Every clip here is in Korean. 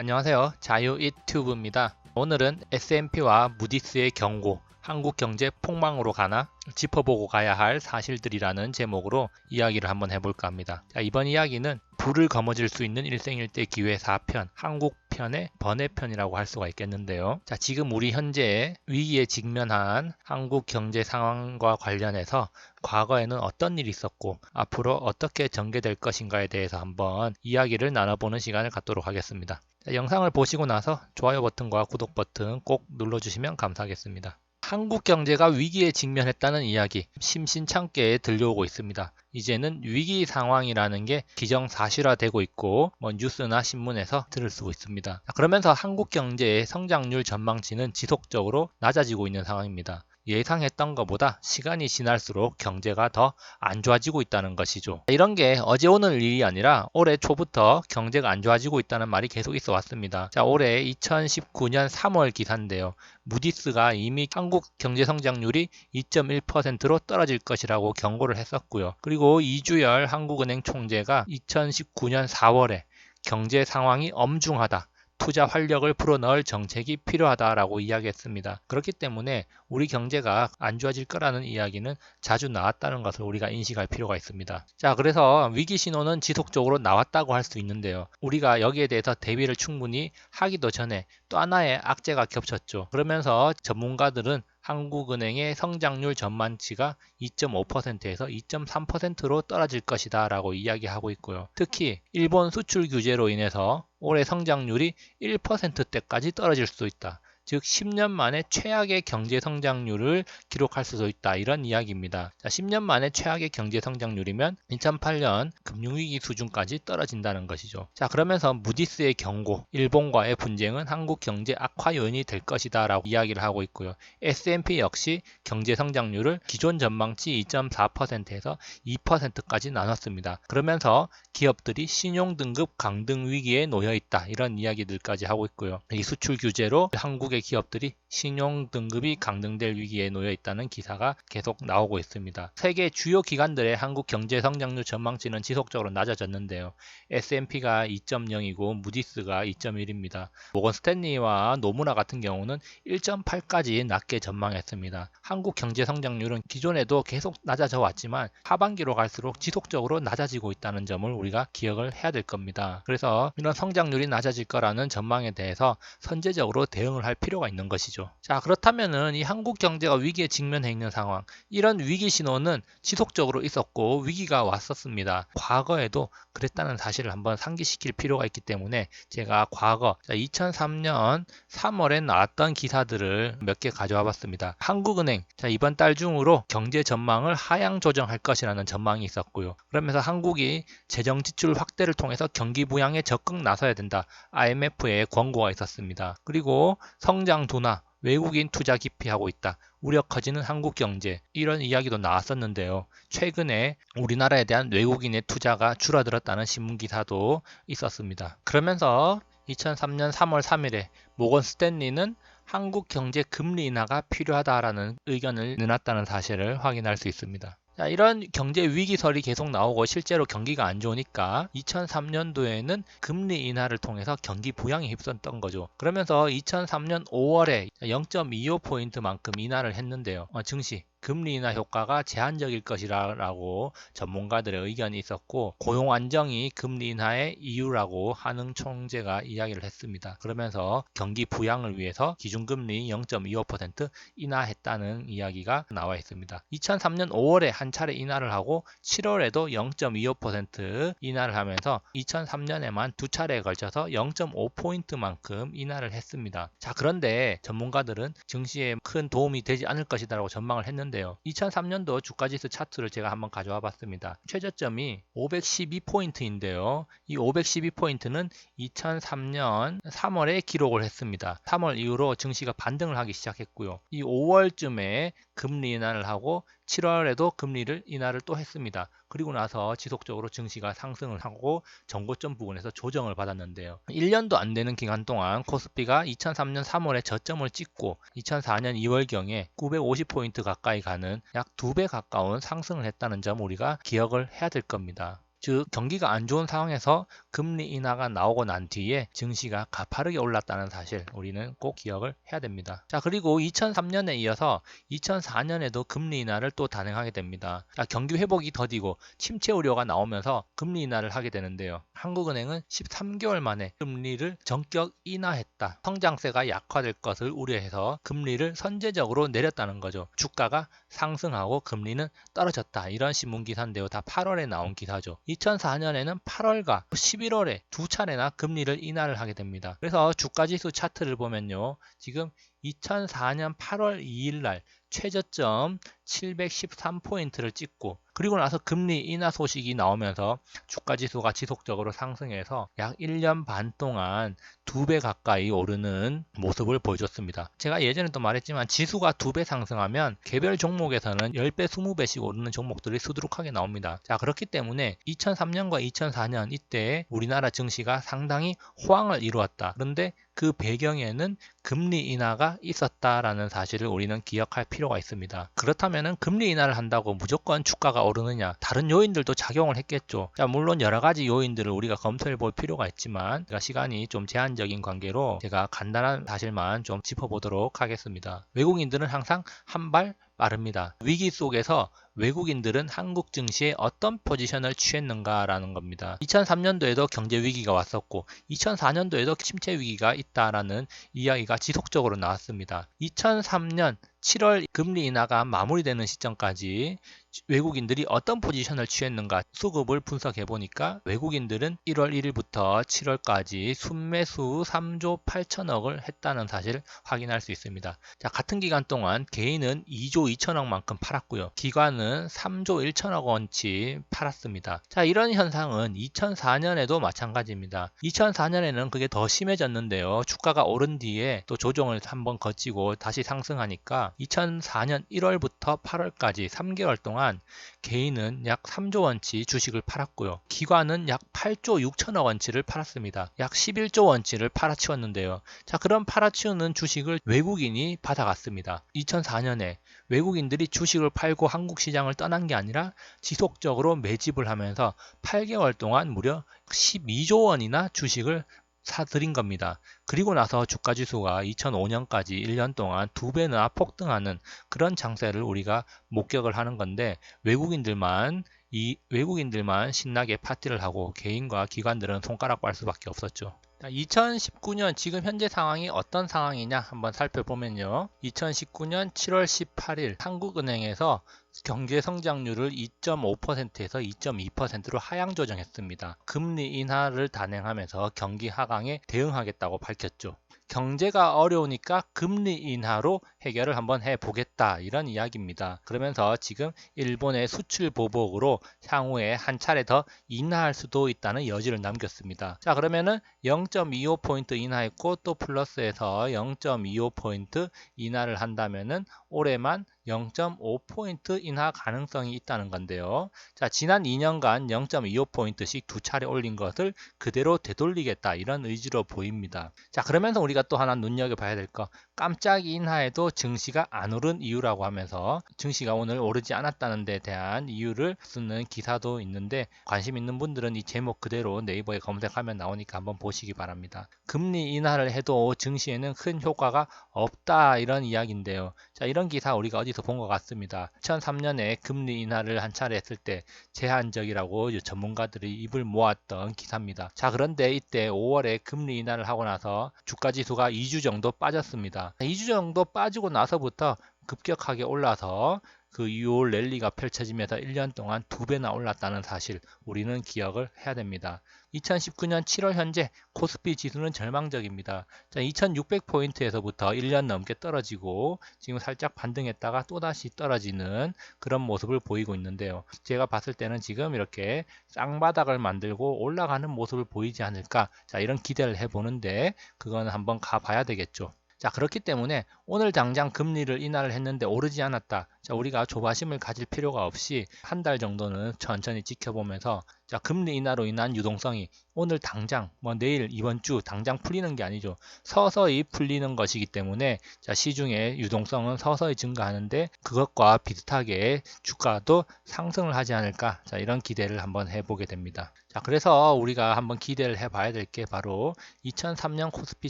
안녕하세요. 자유 유튜브입니다. 오늘은 S&P와 무디스의 경고, 한국 경제 폭망으로 가나 짚어보고 가야 할 사실들이라는 제목으로 이야기를 한번 해볼까 합니다. 자, 이번 이야기는 불을 거머쥘 수 있는 일생일대 기회 4편, 한국 편의 번외편이라고 할 수가 있겠는데요. 자, 지금 우리 현재 위기에 직면한 한국 경제 상황과 관련해서 과거에는 어떤 일이 있었고 앞으로 어떻게 전개될 것인가에 대해서 한번 이야기를 나눠보는 시간을 갖도록 하겠습니다. 자, 영상을 보시고 나서 좋아요 버튼과 구독 버튼 꼭 눌러주시면 감사하겠습니다. 한국 경제가 위기에 직면했다는 이야기 심심찮게 들려오고 있습니다. 이제는 위기 상황이라는 게 기정사실화되고 있고 뭐 뉴스나 신문에서 들을 수 있습니다. 그러면서 한국 경제의 성장률 전망치는 지속적으로 낮아지고 있는 상황입니다. 예상했던 것보다 시간이 지날수록 경제가 더 안 좋아지고 있다는 것이죠. 이런 게 어제 오늘 일이 아니라 올해 초부터 경제가 안 좋아지고 있다는 말이 계속 있어 왔습니다. 자, 올해 2019년 3월 기사인데요. 무디스가 이미 한국 경제 성장률이 2.1%로 떨어질 것이라고 경고를 했었고요. 그리고 이주열 한국은행 총재가 2019년 4월에 경제 상황이 엄중하다. 투자 활력을 풀어넣을 정책이 필요하다라고 이야기했습니다. 그렇기 때문에 우리 경제가 안 좋아질 거라는 이야기는 자주 나왔다는 것을 우리가 인식할 필요가 있습니다. 자, 그래서 위기 신호는 지속적으로 나왔다고 할 수 있는데요. 우리가 여기에 대해서 대비를 충분히 하기도 전에 또 하나의 악재가 겹쳤죠. 그러면서 전문가들은 한국은행의 성장률 전망치가 2.5%에서 2.3%로 떨어질 것이다 라고 이야기하고 있고요. 특히 일본 수출 규제로 인해서 올해 성장률이 1%대까지 떨어질 수 있다. 즉 10년 만에 최악의 경제 성장률을 기록할 수도 있다. 이런 이야기입니다. 자, 10년 만에 최악의 경제 성장률이면 2008년 금융위기 수준까지 떨어진다는 것이죠. 자, 그러면서 무디스의 경고, 일본과의 분쟁은 한국 경제 악화 요인이 될 것이다 라고 이야기를 하고 있고요. S&P 역시 경제 성장률을 기존 전망치 2.4%에서 2%까지 나눴습니다. 그러면서 기업들이 신용 등급 강등 위기에 놓여 있다. 이런 이야기들까지 하고 있고요. 이 수출 규제로 한국의 기업들이 신용 등급이 강등될 위기에 놓여 있다는 기사가 계속 나오고 있습니다. 세계 주요 기관들의 한국 경제 성장률 전망치는 지속적으로 낮아졌는데요. S&P가 2.0이고 무디스가 2.1입니다. 모건 스탠리와 노무나 같은 경우는 1.8까지 낮게 전망했습니다. 한국 경제 성장률은 기존에도 계속 낮아져 왔지만 하반기로 갈수록 지속적으로 낮아지고 있다는 점을 우리가 기억을 해야 될 겁니다. 그래서 이런 성장률이 낮아질 거라는 전망에 대해서 선제적으로 대응을 할 필요 가 있는 것이죠. 자, 그렇다면은 이 한국 경제가 위기에 직면해 있는 상황, 이런 위기 신호는 지속적으로 있었고 위기가 왔었습니다. 과거에도 그랬다는 사실을 한번 상기시킬 필요가 있기 때문에 제가 과거 2003년 3월에 나왔던 기사들을 몇 개 가져와 봤습니다. 한국은행 자, 이번 달 중으로 경제 전망을 하향 조정할 것이라는 전망이 있었고요. 그러면서 한국이 재정 지출 확대를 통해서 경기 부양에 적극 나서야 된다. IMF의 권고가 있었습니다. 그리고 성장 둔화, 외국인 투자 기피하고 있다. 우려 커지는 한국 경제 이런 이야기도 나왔었는데요. 최근에 우리나라에 대한 외국인의 투자가 줄어들었다는 신문 기사도 있었습니다. 그러면서 2003년 3월 3일에 모건 스탠리는 한국 경제 금리 인하가 필요하다라는 의견을 내놨다는 사실을 확인할 수 있습니다. 자, 이런 경제 위기설이 계속 나오고 실제로 경기가 안 좋으니까 2003년도에는 금리 인하를 통해서 경기 부양에 휩쓸었던 거죠. 그러면서 2003년 5월에 0.25포인트만큼 인하를 했는데요. 어, 증시 금리 인하 효과가 제한적일 것이라고 전문가들의 의견이 있었고 고용 안정이 금리 인하의 이유라고 한흥 총재가 이야기를 했습니다. 그러면서 경기 부양을 위해서 기준금리 0.25% 인하했다는 이야기가 나와 있습니다. 2003년 5월에 한 차례 인하를 하고 7월에도 0.25% 인하를 하면서 2003년에만 두 차례에 걸쳐서 0.5포인트만큼 인하를 했습니다. 자 그런데 전문가들은 증시에 큰 도움이 되지 않을 것이다라고 전망을 했는데 있는데요. 2003년도 주가지수 차트를 제가 한번 가져와 봤습니다. 최저점이 512포인트인데요. 이 512포인트는 2003년 3월에 기록을 했습니다. 3월 이후로 증시가 반등을 하기 시작했고요. 이 5월쯤에 금리 인하를 하고 7월에도 금리를 인하를 또 했습니다. 그리고 나서 지속적으로 증시가 상승을 하고 정고점 부분에서 조정을 받았는데요. 1년도 안 되는 기간 동안 코스피가 2003년 3월에 저점을 찍고 2004년 2월경에 950포인트 가까이 가는 약 2배 가까운 상승을 했다는 점 우리가 기억을 해야 될 겁니다. 즉 경기가 안 좋은 상황에서 금리 인하가 나오고 난 뒤에 증시가 가파르게 올랐다는 사실 우리는 꼭 기억을 해야 됩니다. 자 그리고 2003년에 이어서 2004년에도 금리 인하를 또 단행하게 됩니다. 자, 경기 회복이 더디고 침체 우려가 나오면서 금리 인하를 하게 되는데요. 한국은행은 13개월 만에 금리를 전격 인하했다. 성장세가 약화될 것을 우려해서 금리를 선제적으로 내렸다는 거죠. 주가가 상승하고 금리는 떨어졌다. 이런 신문 기사인데요. 다 8월에 나온 기사죠. 2004년에는 8월과 11월에 두 차례나 금리를 인하를 하게 됩니다. 그래서 주가 지수 차트를 보면요. 지금 2004년 8월 2일 날 최저점 713포인트를 찍고 그리고 나서 금리 인하 소식이 나오면서 주가 지수가 지속적으로 상승해서 약 1년 반 동안 두 배 가까이 오르는 모습을 보여줬습니다. 제가 예전에 도 말했지만 지수가 두 배 상승하면 개별 종목에서는 10배, 20배씩 오르는 종목들이 수두룩하게 나옵니다. 자, 그렇기 때문에 2003년과 2004년 이때 우리나라 증시가 상당히 호황을 이루었다. 그런데 그 배경에는 금리 인하가 있었다라는 사실을 우리는 기억할 필요가 있습니다. 그렇다면 금리 인하를 한다고 무조건 주가가 오르느냐? 다른 요인들도 작용을 했겠죠. 자, 물론 여러 가지 요인들을 우리가 검토해 볼 필요가 있지만 제가 시간이 좀 제한적인 관계로 제가 간단한 사실만 좀 짚어보도록 하겠습니다. 외국인들은 항상 한 발 빠릅니다. 위기 속에서 외국인들은 한국 증시에 어떤 포지션을 취했는가라는 겁니다. 2003년도에도 경제 위기가 왔었고 2004년도에도 침체 위기가 있다라는 이야기가 지속적으로 나왔습니다. 2003년 7월 금리 인하가 마무리되는 시점까지 외국인들이 어떤 포지션을 취했는가 수급을 분석해 보니까 외국인들은 1월 1일부터 7월까지 순매수 3조 8천억을 했다는 사실을 확인할 수 있습니다. 자, 같은 기간 동안 개인은 2조 2천억만큼 팔았고요. 기관은 3조 1천억 원치 팔았습니다. 자, 이런 현상은 2004년에도 마찬가지입니다. 2004년에는 그게 더 심해졌는데요. 주가가 오른 뒤에 또 조정을 한번 거치고 다시 상승하니까 2004년 1월부터 8월까지 3개월 동안 개인은 약 3조 원치 주식을 팔았고요. 기관은 약 8조 6천억 원치를 팔았습니다. 약 11조 원치를 팔아치웠는데요. 자, 그런 팔아치우는 주식을 외국인이 받아갔습니다. 2004년에 외국인들이 주식을 팔고 한국 시장을 떠난 게 아니라 지속적으로 매집을 하면서 8개월 동안 무려 12조 원이나 주식을 사들인 겁니다. 그리고 나서 주가 지수가 2005년까지 1년 동안 두 배나 폭등하는 그런 장세를 우리가 목격을 하는 건데 외국인들만 이 외국인들만 신나게 파티를 하고 개인과 기관들은 손가락 빨 수밖에 없었죠. 2019년 지금 현재 상황이 어떤 상황이냐 한번 살펴보면요. 2019년 7월 18일 한국은행에서 경제 성장률을 2.5%에서 2.2%로 하향 조정했습니다. 금리 인하를 단행하면서 경기 하강에 대응하겠다고 밝혔죠. 경제가 어려우니까 금리 인하로 해결을 한번 해보겠다 이런 이야기입니다. 그러면서 지금 일본의 수출 보복으로 향후에 한 차례 더 인하할 수도 있다는 여지를 남겼습니다. 자 그러면은 0.25포인트 인하했고 또 플러스에서 0.25포인트 인하를 한다면은 올해만 0.5포인트 인하 가능성이 있다는 건데요. 자, 지난 2년간 0.25포인트씩 두 차례 올린 것을 그대로 되돌리겠다 이런 의지로 보입니다. 자, 그러면서 우리가 또 하나 눈여겨봐야 될 거 깜짝 인하에도 증시가 안 오른 이유라고 하면서 증시가 오늘 오르지 않았다는 데 대한 이유를 쓰는 기사도 있는데 관심 있는 분들은 이 제목 그대로 네이버에 검색하면 나오니까 한번 보시기 바랍니다. 금리 인하를 해도 증시에는 큰 효과가 없다 이런 이야기인데요. 자, 이런 기사 우리가 어디서 본 것 같습니다. 2003년에 금리 인하를 한 차례 했을 때 제한적이라고 전문가들이 입을 모았던 기사입니다. 자, 그런데 이때 5월에 금리 인하를 하고 나서 주가 지수가 2주 정도 빠졌습니다. 2주 정도 빠지고 나서부터 급격하게 올라서 그 이후 랠리가 펼쳐지면서 1년 동안 두 배나 올랐다는 사실 우리는 기억을 해야 됩니다. 2019년 7월 현재 코스피 지수는 절망적입니다. 2600포인트에서부터 1년 넘게 떨어지고 지금 살짝 반등했다가 또다시 떨어지는 그런 모습을 보이고 있는데요. 제가 봤을 때는 지금 이렇게 쌍바닥을 만들고 올라가는 모습을 보이지 않을까 자 이런 기대를 해보는데 그거는 한번 가봐야 되겠죠. 자 그렇기 때문에 오늘 당장 금리를 인하를 했는데 오르지 않았다. 자, 우리가 조바심을 가질 필요가 없이 한 달 정도는 천천히 지켜보면서 자, 금리 인하로 인한 유동성이 오늘 당장 뭐 내일 이번 주 당장 풀리는 게 아니죠. 서서히 풀리는 것이기 때문에 자, 시중의 유동성은 서서히 증가하는데 그것과 비슷하게 주가도 상승을 하지 않을까? 자, 이런 기대를 한번 해 보게 됩니다. 자, 그래서 우리가 한번 기대를 해 봐야 될 게 바로 2003년 코스피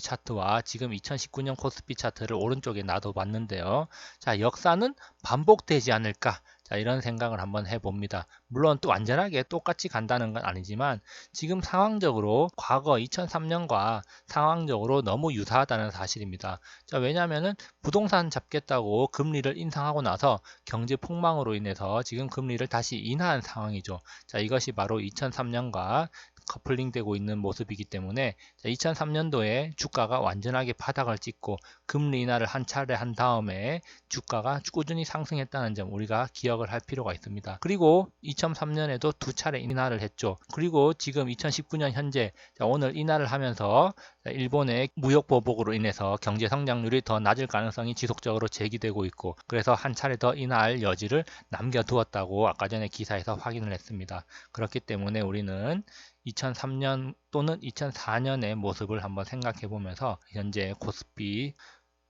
차트와 지금 2019년 코스피 차트를 오른쪽에 놔둬 봤는데요. 자, 역사는 반복되지 않을까? 자, 이런 생각을 한번 해봅니다. 물론 또 완전하게 똑같이 간다는 건 아니지만 지금 상황적으로 과거 2003년과 상황적으로 너무 유사하다는 사실입니다. 자, 왜냐하면 부동산 잡겠다고 금리를 인상하고 나서 경제 폭망으로 인해서 지금 금리를 다시 인하한 상황이죠. 자, 이것이 바로 2003년과 커플링 되고 있는 모습이기 때문에 2003년도에 주가가 완전하게 바닥을 찍고 금리 인하를 한 차례 한 다음에 주가가 꾸준히 상승했다는 점 우리가 기억을 할 필요가 있습니다. 그리고 2003년에도 두 차례 인하를 했죠. 그리고 지금 2019년 현재 오늘 인하를 하면서 일본의 무역 보복으로 인해서 경제 성장률이 더 낮을 가능성이 지속적으로 제기되고 있고 그래서 한 차례 더 인하할 여지를 남겨두었다고 아까 전에 기사에서 확인을 했습니다. 그렇기 때문에 우리는 2003년 또는 2004년의 모습을 한번 생각해 보면서 현재 코스피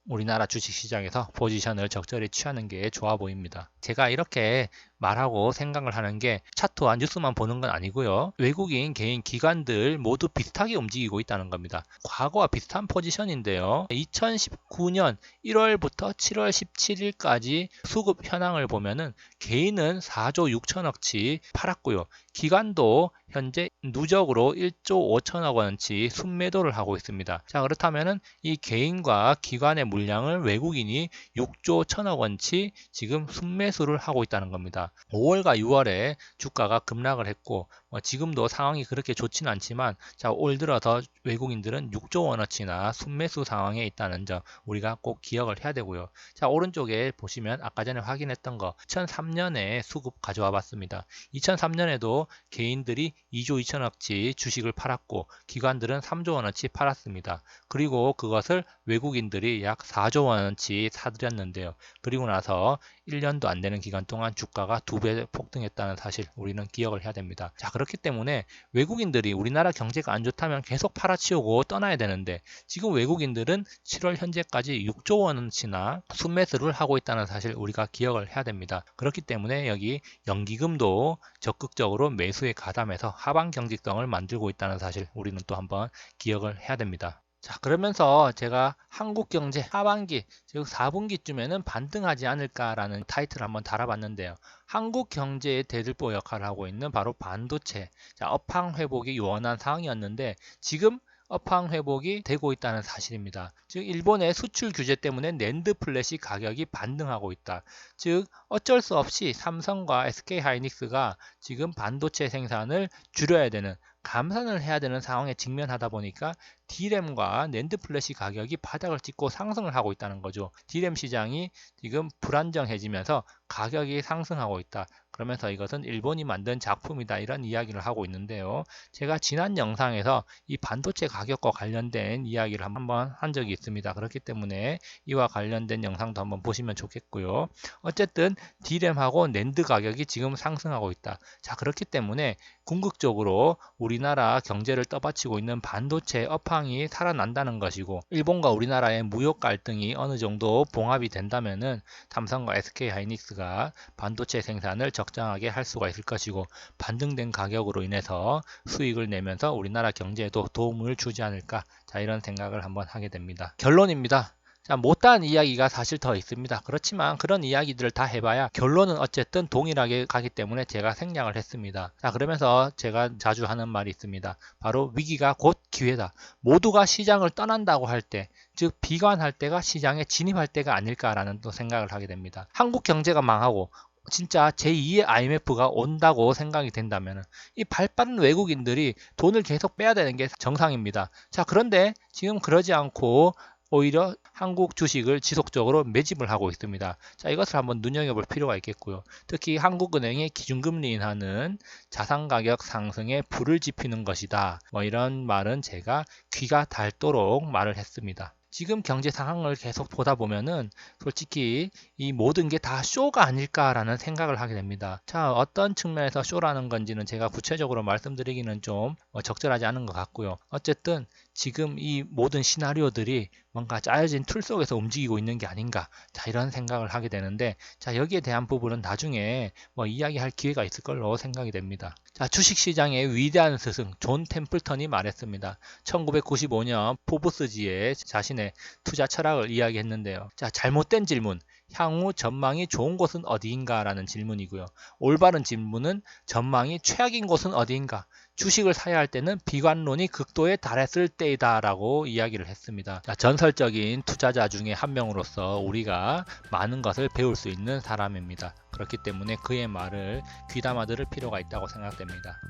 우리나라 주식시장에서 포지션을 적절히 취하는 게 좋아 보입니다. 제가 이렇게 말하고 생각을 하는 게 차트와 뉴스만 보는 건 아니고요. 외국인 개인 기관들 모두 비슷하게 움직이고 있다는 겁니다. 과거와 비슷한 포지션인데요. 2019년 1월부터 7월 17일까지 수급 현황을 보면은 개인은 4조 6천억치 팔았고요. 기관도 현재 누적으로 1조 5천억 원치 순매도를 하고 있습니다. 자 그렇다면은 이 개인과 기관의 물량을 외국인이 6조 1천억 원치 지금 순매수를 하고 있다는 겁니다. 5월과 6월에 주가가 급락을 했고 뭐 지금도 상황이 그렇게 좋지는 않지만 자, 올 들어서 외국인들은 6조 원어치나 순매수 상황에 있다는 점 우리가 꼭 기억을 해야 되고요. 자, 오른쪽에 보시면 아까 전에 확인했던 거 2003년에 수급 가져와 봤습니다. 2003년에도 개인들이 2조 2천억치 주식을 팔았고 기관들은 3조 원어치 팔았습니다. 그리고 그것을 외국인들이 약 4조 원어치 사들였는데요. 그리고 나서 1년도 안 되는 기간 동안 주가가 두 배 폭등했다는 사실 우리는 기억을 해야 됩니다. 자, 그렇기 때문에 외국인들이 우리나라 경제가 안 좋다면 계속 팔아치우고 떠나야 되는데 지금 외국인들은 7월 현재까지 6조 원어치나 순매수를 하고 있다는 사실 우리가 기억을 해야 됩니다. 그렇기 때문에 여기 연기금도 적극적으로 매수에 가담해서 하방 경직성을 만들고 있다는 사실 우리는 또 한번 기억을 해야 됩니다. 자 그러면서 제가 한국 경제 하반기 즉 4분기쯤에는 반등하지 않을까라는 타이틀을 한번 달아봤는데요. 한국 경제의 대들보 역할을 하고 있는 바로 반도체 자, 업황 회복이 요원한 상황이었는데 지금 업황 회복이 되고 있다는 사실입니다. 즉 일본의 수출 규제 때문에 낸드 플래시 가격이 반등하고 있다. 즉 어쩔 수 없이 삼성과 SK 하이닉스가 지금 반도체 생산을 줄여야 되는 감산을 해야 되는 상황에 직면하다 보니까 D램과 낸드 플래시 가격이 바닥을 찍고 상승을 하고 있다는 거죠. D램 시장이 지금 불안정해지면서 가격이 상승하고 있다. 그러면서 이것은 일본이 만든 작품이다. 이런 이야기를 하고 있는데요. 제가 지난 영상에서 이 반도체 가격과 관련된 이야기를 한번 한 적이 있습니다. 그렇기 때문에 이와 관련된 영상도 한번 보시면 좋겠고요. 어쨌든 D램하고 낸드 가격이 지금 상승하고 있다. 자, 그렇기 때문에 궁극적으로 우리나라 경제를 떠받치고 있는 반도체 업황이 살아난다는 것이고 일본과 우리나라의 무역 갈등이 어느 정도 봉합이 된다면은 삼성과 SK 하이닉스가 반도체 생산을 적정하게 할 수가 있을 것이고 반등된 가격으로 인해서 수익을 내면서 우리나라 경제에도 도움을 주지 않을까 자 이런 생각을 한번 하게 됩니다. 결론입니다. 자, 못다한 이야기가 사실 더 있습니다. 그렇지만 그런 이야기들을 다 해봐야 결론은 어쨌든 동일하게 가기 때문에 제가 생략을 했습니다. 자, 그러면서 제가 자주 하는 말이 있습니다. 바로 위기가 곧 기회다. 모두가 시장을 떠난다고 할 때, 즉 비관할 때가 시장에 진입할 때가 아닐까라는 또 생각을 하게 됩니다. 한국 경제가 망하고 진짜 제2의 IMF가 온다고 생각이 된다면 이 발빠른 외국인들이 돈을 계속 빼야 되는 게 정상입니다. 자, 그런데 지금 그러지 않고 오히려 한국 주식을 지속적으로 매집을 하고 있습니다. 자, 이것을 한번 눈여겨볼 필요가 있겠고요. 특히 한국은행의 기준금리 인하는 자산 가격 상승에 불을 지피는 것이다. 뭐 이런 말은 제가 귀가 닳도록 말을 했습니다. 지금 경제 상황을 계속 보다 보면은 솔직히 이 모든 게 다 쇼가 아닐까라는 생각을 하게 됩니다. 자, 어떤 측면에서 쇼라는 건지는 제가 구체적으로 말씀드리기는 좀 어, 적절하지 않은 것 같고요. 어쨌든 지금 이 모든 시나리오들이 뭔가 짜여진 틀 속에서 움직이고 있는 게 아닌가. 자, 이런 생각을 하게 되는데, 자, 여기에 대한 부분은 나중에 뭐 이야기할 기회가 있을 걸로 생각이 됩니다. 자, 주식시장의 위대한 스승, 존 템플턴이 말했습니다. 1995년 포브스지에 자신의 투자 철학을 이야기했는데요. 자, 잘못된 질문. 향후 전망이 좋은 곳은 어디인가? 라는 질문이고요. 올바른 질문은 전망이 최악인 곳은 어디인가? 주식을 사야 할 때는 비관론이 극도에 달했을 때이다 라고 이야기를 했습니다. 자, 전설적인 투자자 중에 한 명으로서 우리가 많은 것을 배울 수 있는 사람입니다. 그렇기 때문에 그의 말을 귀담아 들을 필요가 있다고 생각됩니다.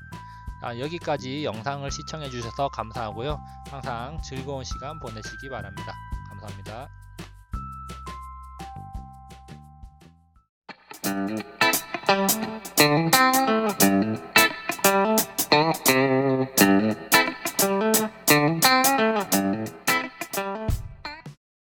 자, 여기까지 영상을 시청해 주셔서 감사하고요. 항상 즐거운 시간 보내시기 바랍니다. 감사합니다.